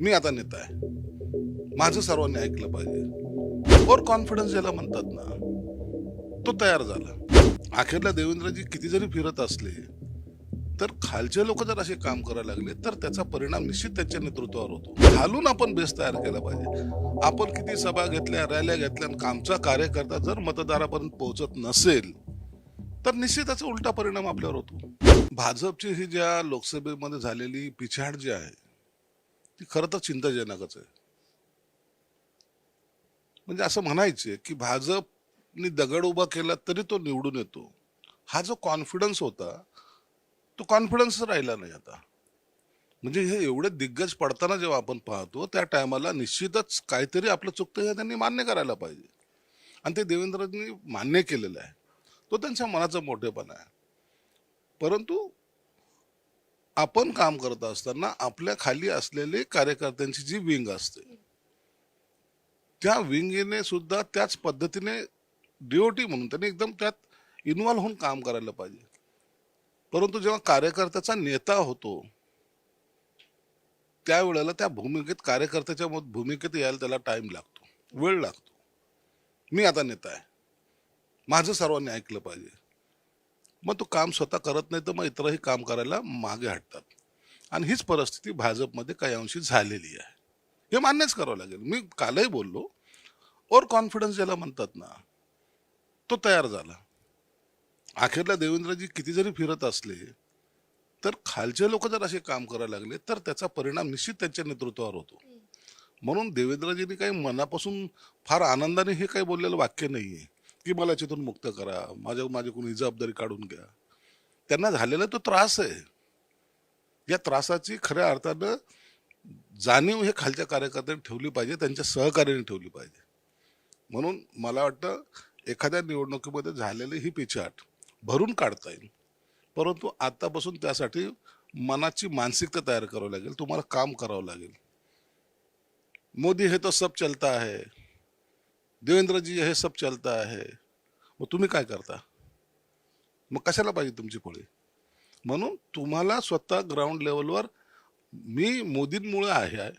मी आता नेता आहे. माझं सर्वांनी ऐकलं पाहिजे. ओवर कॉन्फिडन्स ज्याला म्हणतात ना तो तयार झाला. अखेरला देवेंद्रजी किती जरी फिरत असले तर खालचे लोक जर असे काम करायला लागले तर त्याचा परिणाम निश्चित त्यांच्या नेतृत्वावर होतो. घालून आपण बेस तयार केला पाहिजे. आपण किती सभा घेतल्या रॅल्या घेतल्या आणि आमचा कार्यकर्ता जर मतदारापर्यंत पोहोचत नसेल तर निश्चित त्याचा उलटा परिणाम आपल्यावर होतो. भाजपची ही ज्या लोकसभेमध्ये झालेली पिछाड जी आहे ती खरं तर चिंताजनकच आहे. म्हणजे असं म्हणायचे की भाजपनी दगड उभा केला तरी तो निवडून येतो. हा जो कॉन्फिडन्स होता तो कॉन्फिडन्स राहिला नाही आता. म्हणजे हे एवढे दिग्गज पडताना जेव्हा आपण पाहतो त्या टायमाला निश्चितच काहीतरी आपलं चुकतं हे त्यांनी मान्य करायला पाहिजे. आणि ते देवेंद्रजींनी मान्य केलेलं आहे. तो त्यांच्या मनाचा मोठेपणा आहे. परंतु आपण काम करत असताना आपल्या खाली असलेले कार्यकर्त्यांची जी विंग असते त्या विंगीने सुद्धा त्याच पद्धतीने डीओटी म्हणून त्यांनी एकदम त्यात इन्व्हॉल्व्ह होऊन काम करायला पाहिजे. परंतु जेव्हा कार्यकर्त्याचा नेता होतो त्यावेळेला त्या भूमिकेत कार्यकर्त्याच्या भूमिकेत यायला त्याला टाइम लागतो वेळ लागतो. मी आता नेता आहे माझं सर्वांनी ऐकलं पाहिजे. मग तो काम स्वतः करत नाही तर मग इतरही काम करायला मागे हटतात. आणि हीच परिस्थिती भाजपमध्ये काही अंशी झालेली आहे. हे मान्यच करावं लागेल. मी कालही बोललो ओर कॉन्फिडन्स ज्याला म्हणतात ना तो तयार झाला. अखेरला देवेंद्रजी किती जरी फिरत असले तर खालचे लोक जर असे काम करायला लागले तर त्याचा परिणाम निश्चित त्यांच्या नेतृत्वावर होतो. म्हणून देवेंद्रजींनी काही मनापासून फार आनंदाने हे काही बोललेलं वाक्य नाही आहे की मला याच्यातून मुक्त करा. माझ्या माझी कोणी जबाबदारी काढून घ्या. त्यांना झालेला तो त्रास आहे. या त्रासाची खऱ्या अर्थानं जाणीव हे खालच्या कार्यकर्त्यांनी ठेवली पाहिजे त्यांच्या सहकार्याने ठेवली पाहिजे. म्हणून मला वाटतं एखाद्या निवडणुकीमध्ये झालेली ही पिछाट भरून काढता येईल. परंतु आतापासून त्यासाठी मनाची मानसिकता तयार करावी लागेल. तुम्हाला काम करावं लागेल. मोदी हे तो सब चलता है देवेंद्र जी हे सब चलता है मग तुम्ही काय करता? मग कशाला पाहिजे तुमची फळी म्हणून तुम्हाला स्वतः ग्राउंड लेवलवर मी मोदींमुळे आहे आहे.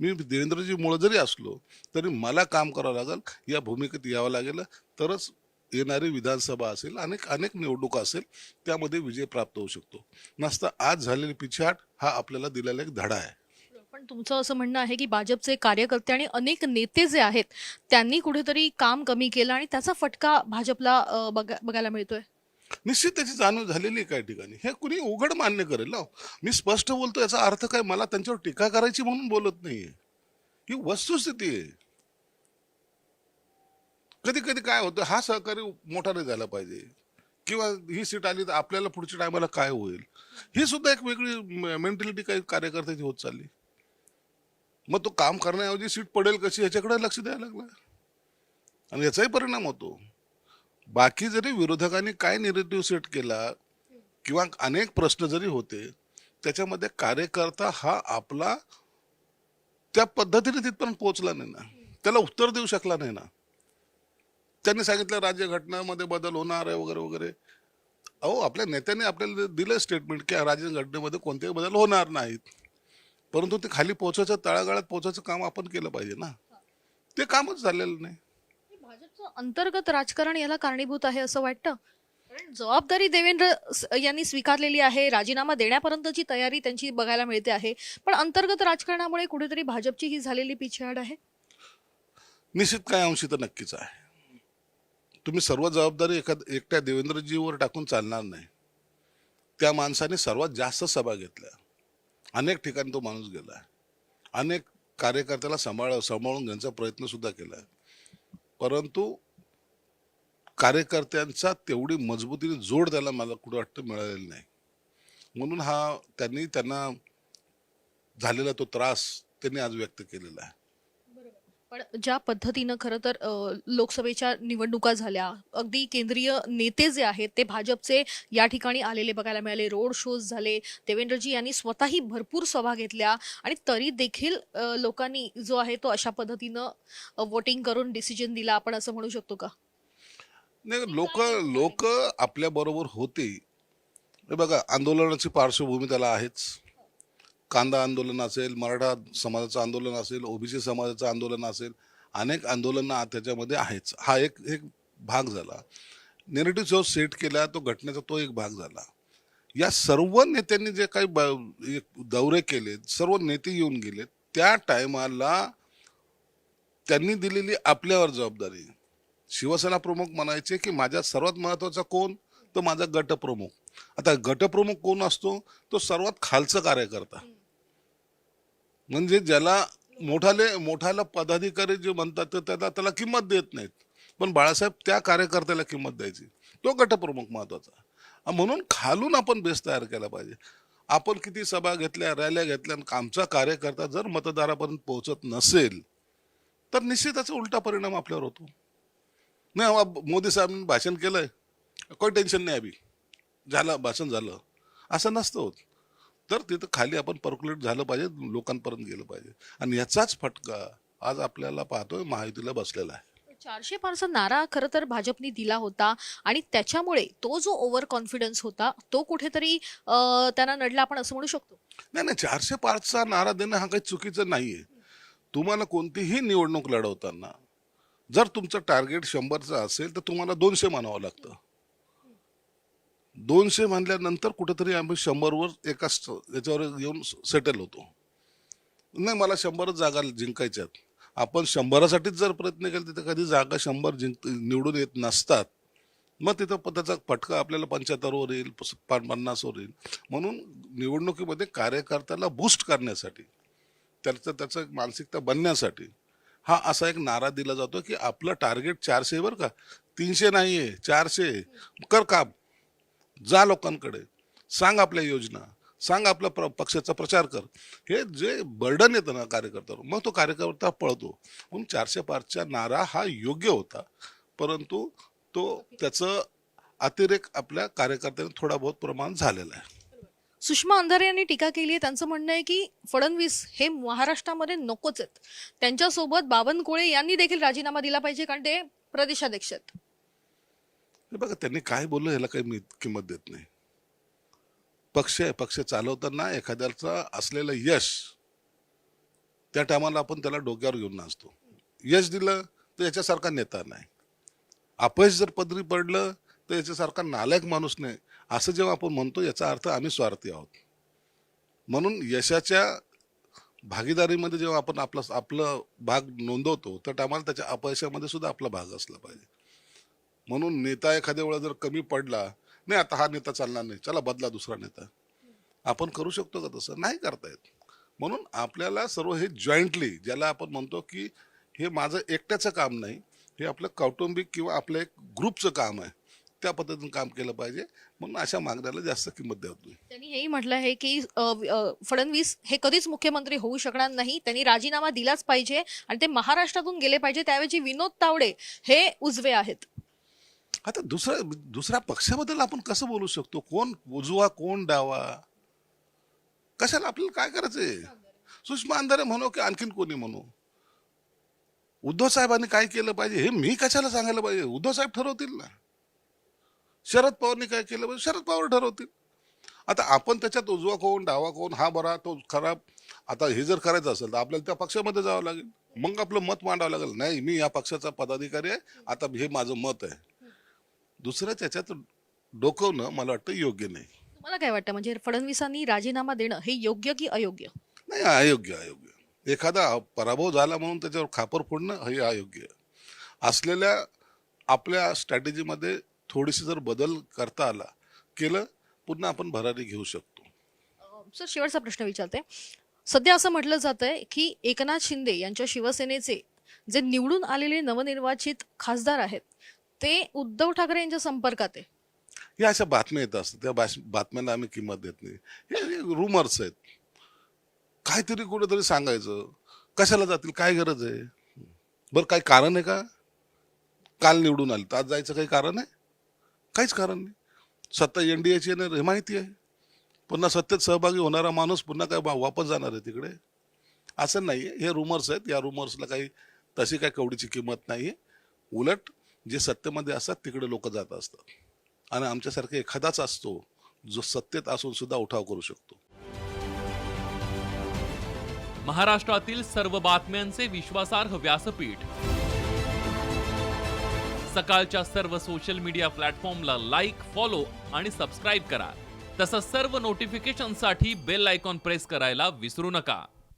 मी देवेंद्रजीमुळे जरी असलो तरी मला काम करावं लागेल या भूमिकेत यावं लागेल. तरच येणारी विधानसभा असेल अनेक अनेक निवडणुका असेल त्यामध्ये विजय प्राप्त होऊ शकतो. नसता आज झालेली पिछाट हा आपल्याला दिलेला एक धडा आहे. पण तुमचं असं म्हणणं आहे की भाजपचे कार्यकर्ते आणि अनेक नेते जे आहेत त्यांनी कुठेतरी काम कमी केलं आणि त्याचा फटका भाजपला अ, बघा- बघायला मिळतोय? निश्चित त्याची जाणीव झालेली आहे काही ठिकाणी. हे कुणी उघड मान्य करेल ना मी स्पष्ट बोलतो याचा अर्थ काय? मला त्यांच्यावर टीका करायची म्हणून बोलत नाहीये. ही वस्तुस्थिती आहे. कधी कधी काय होतं हा सहकारी मोठा नाही झाला पाहिजे. किंवा ही सीट आली तर आपल्याला पुढच्या टायमाला काय होईल? ही सुद्धा एक वेगळी मेंटॅलिटी काही कार्यकर्त्याची होत चालली. मग तो काम करण्याऐवजी सीट पडेल कशी याच्याकडे लक्ष द्यायला लागला? आणि याचाही परिणाम होतो. बाकी जरी विरोधकांनी काय निरेटिव्ह सेट केला किंवा अनेक प्रश्न जरी होते त्याच्यामध्ये कार्यकर्ता हा आपला त्या पद्धतीने तिथपर्यंत पोहोचला नाही ना. त्याला उत्तर देऊ शकला नाही ना. त्यांनी सांगितलं राज्यघटनामध्ये बदल होणार आहे वगैरे वगैरे. अहो आपल्या नेत्याने आपल्याला दिलं स्टेटमेंट की राज्यघटनेमध्ये कोणतेही बदल होणार नाहीत. परंतु ते खाली पोहोचायचं तळागाळात पोहोचायचं काम आपण केलं पाहिजे ना. ते कामच झालेलं नाही. भाजपचं अंतर्गत राजकारण याला कारणीभूत आहे असं वाटतं? कारण जबाबदारी देवेंद्र स- यांनी स्वीकारलेली आहे राजीनामा देण्यापर्यंतची तयारी त्यांची बघायला मिळते आहे. पण अंतर्गत राजकारणामुळे कुठेतरी भाजपची ही झालेली पिछाड आहे? निश्चित काय अंशी तर नक्कीच आहे. तुम्ही सर्व जबाबदारी एखाद एकट्या देवेंद्रजीवर टाकून चालणार नाही. त्या माणसाने सर्वात जास्त सभा घेतल्या. अनेक ठिकाणी तो माणूस गेला अनेक कार्यकर्त्याला सांभाळ सांभाळून घेण्याचा प्रयत्न सुद्धा केला परंतु कार्यकर्त्यांचा तेवढी मजबूतीने जोड त्याला मला कुठं वाटतं मिळालेला नाही. म्हणून हा त्यांनी त्यांना झालेला तो त्रास त्यांनी आज व्यक्त केलेला आहे. पण ज्या पद्धतीनं खरं तर लोकसभेच्या निवडणुका झाल्या अगदी केंद्रीय नेते जे आहेत ते भाजपचे या ठिकाणी आलेले बघायला मिळाले. रोड शोज झाले देवेंद्रजी यांनी स्वतःही भरपूर सभा घेतल्या आणि तरी देखील लोकांनी जो आहे तो अशा पद्धतीनं वोटिंग करून डिसिजन दिला. आपण असं म्हणू शकतो का? नाही लोक लोक आपल्या बरोबर होते बघा आंदोलनाची पार्श्वभूमी त्याला आहेच. कांदा आंदोलन असेल मराठा समाजाचं आंदोलन असेल ओबीसी समाजाचं आंदोलन असेल अनेक आंदोलनं त्याच्यामध्ये आहेच. हा एक एक भाग झाला. नेरेटिव्ह जो सेट केला तो घटनेचा तो एक भाग झाला. या सर्व नेत्यांनी जे काही ब- दौरे केले सर्व नेते येऊन गेले त्या टायमाला त्यांनी दिलेली आपल्यावर जबाबदारी. शिवसेना प्रमुख म्हणायचे की माझ्या सर्वात महत्त्वाचा कोण? तो माझा गटप्रमुख. आता गटप्रमुख कोण असतो? तो सर्वात खालचा कार्यकर्ता. म्हणजे ज्याला मोठाले मोठाला पदाधिकारी जे म्हणतात तर त्याला त्याला किंमत देत नाहीत. पण बाळासाहेब त्या कार्यकर्त्याला किंमत द्यायची. तो गटप्रमुख महत्त्वाचा. म्हणून खालून आपण बेस तयार केला पाहिजे. आपण किती सभा घेतल्या रॅल्या घेतल्या आणि आमचा कार्यकर्ता जर मतदारापर्यंत पोहोचत नसेल तर निश्चित त्याचा उलटा परिणाम आपल्यावर होतो. नाही अहो, मोदी साहेबांनी भाषण केलंय. काही टेन्शन नाही अभि झालं भाषण झालं. असं नसतं होत. तर तिथं खाली आपण पर्क्युलेट झालं पाहिजे लोकांपर्यंत गेलं पाहिजे. आणि याचाच फटका आज आपल्याला पाहतोय महायुतीला बसलेला आहे. चारशे पारचा नारा खरं तर भाजपने दिला होता आणि त्याच्यामुळे तो जो ओव्हर कॉन्फिडन्स होता तो कुठेतरी त्यांना नडला आपण असं म्हणू शकतो? नाही नाही चारशे पाचचा नारा देणं हा काही चुकीचं नाहीये. तुम्हाला कोणतीही निवडणूक लढवताना जर तुमचं टार्गेट शंभरचं असेल तर तुम्हाला दोनशे मानावं लागतं. दोनशे म्हणल्यानंतर कुठेतरी आम्ही शंभरवर एका याच्यावर येऊन सेटल होतो. नाही मला शंभरच जागा जिंकायच्यात आपण शंभरासाठीच जर प्रयत्न केले तिथे कधी जागा शंभर जिंक निवडून येत नसतात मग तिथं प- त्याचा फटका आपल्याला पंच्याहत्तरवर येईल पन्नासवर येईल. म्हणून निवडणुकीमध्ये कार्यकर्त्याला बूस्ट करण्यासाठी त्याचं त्याचं एक मानसिकता बनण्यासाठी हा असा एक नारा दिला जातो की आपलं टार्गेट चारशे का? तीनशे नाही आहे चारशे. कर काम. जा लोकांकडे. सांग आपल्या योजना. सांग आपला प्र पक्षाचा प्रचार कर. हे जे बर्डन येतं ना कार्यकर्त्यावर मग तो कार्यकर्ता पळतो. म्हणून चारशे पाचचा नारा हा योग्य होता. परंतु तो त्याचं अतिरेक आपल्या कार्यकर्त्यांनी थोडा बहुत प्रमाण झालेला आहे. सुषमा अंधारे यांनी टीका केली आहे. त्यांचं म्हणणं आहे की फडणवीस हे महाराष्ट्रामध्ये नकोच आहेत. त्यांच्यासोबत बावनकुळे यांनी देखील राजीनामा दिला पाहिजे कारण ते प्रदेशाध्यक्ष आहेत. बघा त्यांनी काय बोललं ह्याला काही मी किंमत देत नाही. पक्ष आहे पक्ष चालवताना एखाद्याचं असलेलं यश त्या टायमाला आपण त्याला डोक्यावर घेऊन नाचतो. यश दिलं तर याच्यासारखा नेता नाही. अपयश जर पदरी पडलं तर याच्यासारखा नालायक माणूस नाही. असं जेव्हा आपण म्हणतो याचा अर्थ आम्ही स्वार्थी आहोत. म्हणून यशाच्या भागीदारीमध्ये जेव्हा आपण आपला आपलं भाग नोंदवतो तर टायमाला त्याच्या अपयशामध्ये सुद्धा आपला भाग असला पाहिजे. म्हणून नेता एखाद्या वेळा जर कमी पडला नाही आता हा नेता चालणार नाही चला बदला दुसरा नेता. आपण करू शकतो का तसं? नाही करता येत. म्हणून आपल्याला सर्व हे जॉईंटली ज्याला आपण म्हणतो की हे माझं एकट्याचं काम नाही हे आपलं कौटुंबिक किंवा आपलं एक ग्रुपचं काम आहे त्या पद्धतीने काम केलं पाहिजे. म्हणून अशा मागण्याला जास्त किंमत द्यावं त्यांनी हेही म्हटलं आहे की फडणवीस हे कधीच मुख्यमंत्री होऊ शकणार नाही. त्यांनी राजीनामा दिलाच पाहिजे आणि ते महाराष्ट्रातून गेले पाहिजे. त्याऐवजी विनोद तावडे हे उजवे आहेत. आता दुसरा दुसऱ्या पक्षाबद्दल आपण कसं बोलू शकतो? कोण उजवा कोण डावा? कशाला आपल्याला काय करायचंय? सुषमा अंधारे म्हणू की आणखीन कोणी म्हणू? उद्धव साहेबांनी काय केलं पाहिजे? हे मी कशाला सांगायला पाहिजे? उद्धव साहेब ठरवतील ना. शरद पवारनी काय केलं पाहिजे? शरद पवार ठरवतील. आता आपण त्याच्यात उजवा कोण डावा कोण हा बरा तो खराब. आता हे जर करायचं असेल तर आपल्याला त्या पक्षामध्ये जावं लागेल. मग आपलं मत मांडावं लागेल. नाही मी या पक्षाचा पदाधिकारी आहे. आता हे माझं मत आहे. दुसऱ्याच याच्यात डोकवणं मला वाटतं योग्य नाही. तुम्हाला काय वाटतं? म्हणजे फडणवीसांनी राजीनामा देणं हे योग्य की अयोग्य? नाही अयोग्य अयोग्य. एखादा पराभव झाला म्हणून त्याच्यावर खापर फोडणं हे अयोग्य. असलेल्या आपल्या स्ट्रॅटेजीमध्ये थोडीशी जर बदल करता आला केलं पुन्हा आपण भरारी घेऊ शकतो. सर शेवटचा प्रश्न विचारते. सध्या असं म्हटलं जात आहे की एकनाथ शिंदे यांच्या शिवसेनेचे जे निवडून आलेले नवनिर्वाचित खासदार आहेत ते उद्धव ठाकरे यांच्या संपर्कात आहे. या अशा बातम्या येत असतात. त्या बाश- बातम्यांना आम्ही किंमत देत नाही. हे रुमर्स आहेत. काहीतरी कुठेतरी सांगायचं. कशाला जातील? काय गरज आहे? बरं काही कारण आहे का? काल निवडून आले. तर आज जायचं काही कारण आहे? काहीच कारण नाही. सत्ता एन डी एची येणार हे माहिती आहे. पुन्हा सत्तेत सहभागी होणारा माणूस पुन्हा काय वा- वापस जाणार आहे तिकडे? असं नाही आहे हे रुमर्स आहेत. या रुमर्सला काही तशी काही कवडीची किंमत नाही आहे उलट जे सत्तेमध्ये असतात तिकडे लोक जात असतात. आणि आमच्यासारखे एखादाच असतो जो सत्तेत असून सुद्धा उठाव करू शकतो. महाराष्ट्रातील सर्व बातम्यांचे विश्वासार्ह व्यासपीठ. सकाळच्या सर्व सोशल मीडिया प्लॅटफॉर्मला लाईक फॉलो आणि सबस्क्राईब करा. तसंच सर्व नोटिफिकेशनसाठी बेल आयकॉन प्रेस करायला विसरू नका.